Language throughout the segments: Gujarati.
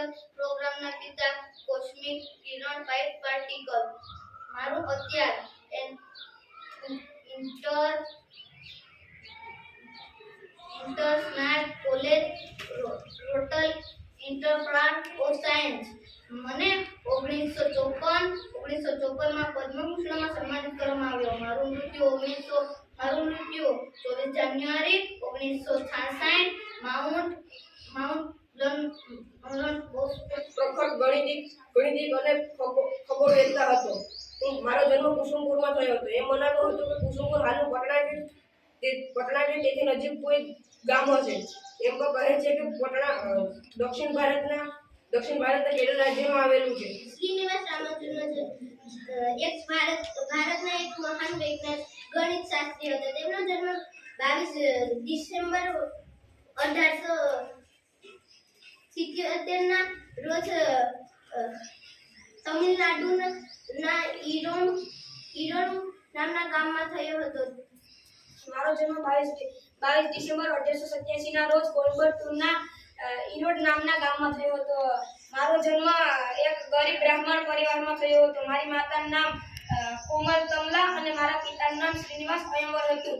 સ્પેશિયલ પ્રોગ્રામના પિતા કોસ્મિક કિરણ પાઇપ પાર્ટિકલ મારું અત્યાર ઇન્ટર સ્માર્ટ કોલેજ રો- રોટલ ઇન્ટરપ્રાટ ઓફ સાયન્સ મને ઓગણીસો ચોપન ઓગણીસો ચોપનમાં પદ્મભૂષણમાં સન્માનિત કરવામાં આવ્યો મારું મૃત્યુ ઓગણીસો મારું મૃત્યુ ચોવીસ જાન્યુઆરી ઓગણીસો છાસઠ માઉન્ટ માઉન્ટ લન લન ગણિતિક ગણિતિક અને ખગોળ વેચતા હતો. મારો જન્મ કુસુમપુરમાં થયો હતો. એમ મનાતું હતું કે કુસુમપુર હાલનું પટણા પટણા છે તેથી નજીક કોઈ ગામ હશે. એમ તો કહે છે કે પટણા દક્ષિણ ભારતના દક્ષિણ ભારતના કેરળ રાજ્યમાં આવેલું છે? શ્રીનિવાસ રામાનુજન એક ભારત ભારતના એક મહાન વૈજ્ઞાનિક, ગણિત શાસ્ત્રી હતા. તેમનો જન્મ બાવીસ ડિસેમ્બર અઢારસો સિત્યોતેરના રોજ તમિલનાડુના ઈરોન ઈરોન નામના ગામમાં થયો હતો. મારો જન્મ બાવીસ બાવીસ ડિસેમ્બર અઢારસો સત્યાસી ના રોજ કોઈમ્બતુરના ઈરોડ નામના ગામમાં થયો હતો. મારો જન્મ એક ગરીબ બ્રાહ્મણ પરિવારમાં થયો હતો. મારી માતાનું નામ કોમલ કમલા અને મારા પિતાનું નામ શ્રીનિવાસ અયંવર હતું.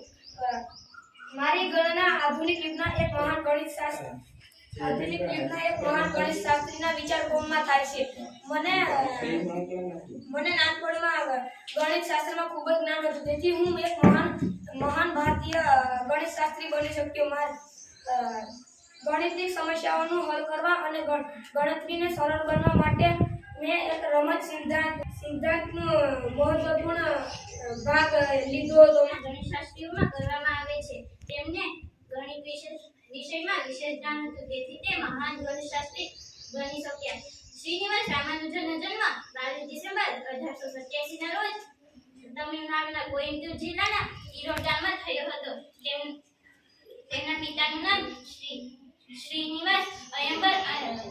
મારી ગણના આધુનિક યુગના એક મહાન ગણિત શાસ્ત્ર આધુનિક યુગના એક મહાન ગણિત શાસ્ત્રીના વિચાર કોમમાં થાય છે. મને મને નાનપણમાં ગણિત શાસ્ત્રમાં ખૂબ જ જ્ઞાન હતું. તેથી હું એક મહાન મહાન ભારતીય ગણિત શાસ્ત્રી બની શક્યો. માર ગણિતની સમસ્યાઓનું હલ કરવા અને ગણ- ગણતરીને સરળ કરવા માટે મેં એક રમત સિદ્ધાંત, સિદ્ધાંતનો મહત્વપૂર્ણ ભાગ લીધો હતો. ગણિતશાસ્ત્રીઓમાં કરવામાં આવે છે. તેમને ગણિત વિશે વિષયમાં વિશેષ જ્ઞાન હતું. તેથી તે મહાન ગણિતશાસ્ત્રી બની શક્યા. શ્રીનિવાસ રામાનુજનનો જન્મ બાવીસ ડિસેમ્બર અઢારસો સત્યાસી ના રોજ તમિલનાડુના કોઇમ્બતુર જિલ્લાના ઇરોડ ગામમાં થયો હતો. તેમ, તેમના પિતાનું નામ શ્રી, શ્રીનિવાસ અયંગર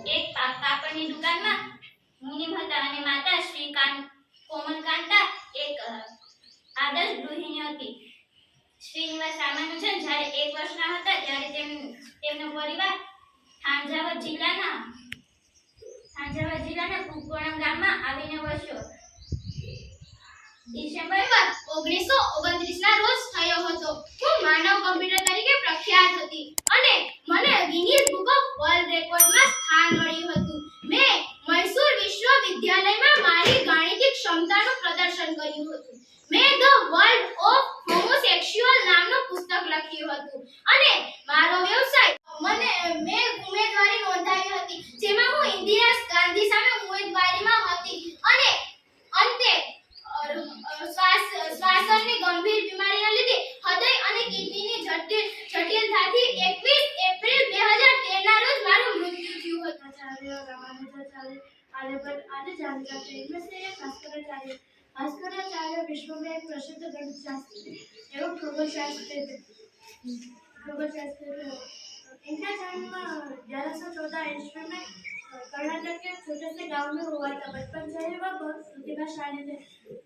એક પા- કાપડની દુકાનમાં મુનિમ હતા અને માતા શ્રી કાન કોમલકાંતા એક આદર્શ ગૃહિણી હતી. શ્રીનિવાસ રામાનુજન જ્યારે એક વર્ષના હતા, ત્યારે તેમ, તેમનો પરિવાર થાંજાવર જિલ્લાના થાંજાવર જિલ્લાના કુકોણમ ગામમાં આવીને વસ્યો. ડિસેમ્બરમાં ઓગણીસો ઓગણત્રીસ ના રોજ થયો હતો. હું માનવ કમ્પ્યુટર તરીકે પ્રખ્યાત હતી. અને મને ગિનીઝ બુક ઓફ વર્લ્ડ રેકોર્ડમાં સ્થાન મળ્યું હતું મેં મૈસૂર વિશ્વવિદ્યાલયમાં મારી ગાણિતિક ક્ષમતાનું પ્રદર્શન કર્યું હતું મેં ધ વર્લ્ડ ઓફ હોમોસેક્સ્યુઅલ નામનું પુસ્તક લખ્યું હતું અને મારો વ્યવસાય મને મેં ઉમેદવારી નોંધાવી હતી જેમાં હું ઇન્દિરા ગાંધી સામે ઉમેદવારીમાં હતી અને અંતે અ, અ, શ્વાસ શ્વાસનની ગંભીર બીમારીના લીધે હૃદય અને કિડનીની જટિલ જટિલતાથી 21 એપ્રિલ 2013 ના રોજ મારું મૃત્યુ થયું હતું आचार्य रामानुजाचार्य आर्यभट्ट आदि जानकार थे इनमें से एक भास्कराचार्य भास्कराचार्य विश्व में एक प्रसिद्ध गणित शास्त्री एवं खगोल शास्त्री थे खगोल शास्त्री थे इनका जन्म ग्यारह सौ चौदह ईस्वी में अ, कर्नाटक के छोटे से गांव में हुआ था बचपन से ही वह बहुत प्रतिभाशाली थे अ,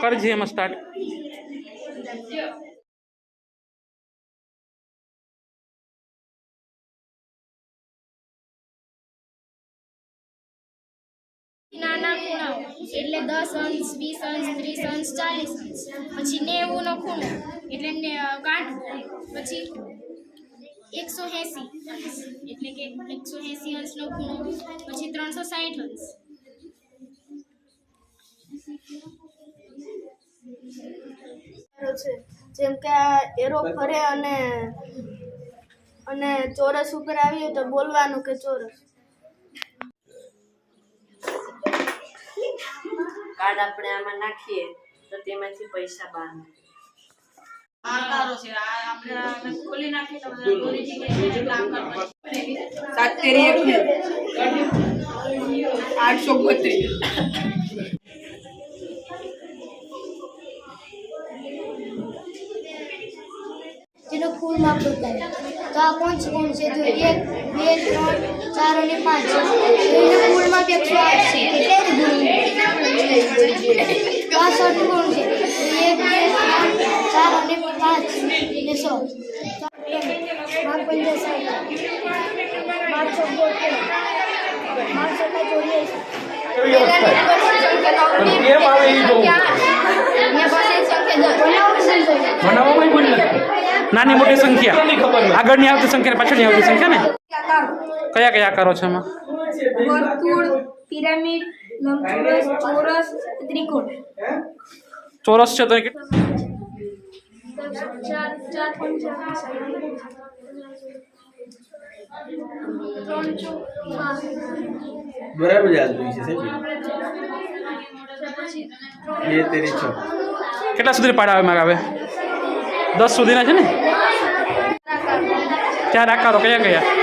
કરજે એમાં સ્ટાર્ટ એટલે દસ અંશ, વીસ અંશ, ત્રીસ અંશ, ચાલીસ અંશ. પછી નેવું નો ખૂણો, એટલે કાઢવો પછી એકસો એંસી. એટલે કે એકસો એંસી અંશનો ખૂણો પછી ત્રણસો સાઠ અંશ. છે જેમ કે આ એરો ફરે અને અને ચોરસ ઉપર આવીએ તો બોલવાનું કે ચોરસ. કાર્ડ આપણે આમાં નાખીએ તો તેમાંથી પૈસા બહાર નીકળે. સાત તેરી એક આઠસો બત્રીસ જેનો ફૂલ માપ બતાવે તો આ પંચકોણ છે જો એક બે ત્રણ ચાર અને પાંચ તો એનો ફૂલ માપ એકસો આઠ છે એટલે જ ગુણ્યું. તો આ ષટકોણ છે તો એક બે ત્રણ ચાર અને પાંચ ને સો. સત્તા નાની મોટી સંખ્યા. આગળની આવતી સંખ્યા ને પાછળની આવતી સંખ્યા ને? કયા કયા આકારો છે એમાં વર્તુળ પિરામિડ લંબચોરસ ચોરસ ત્રિકોણ. ચોરસ છે તો? બરાબર યાદ રહી છે કેટલા સુધી પાડવામાં આવે દસ સુધીના છે ને? ચાર આકારો કયા કયા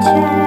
try.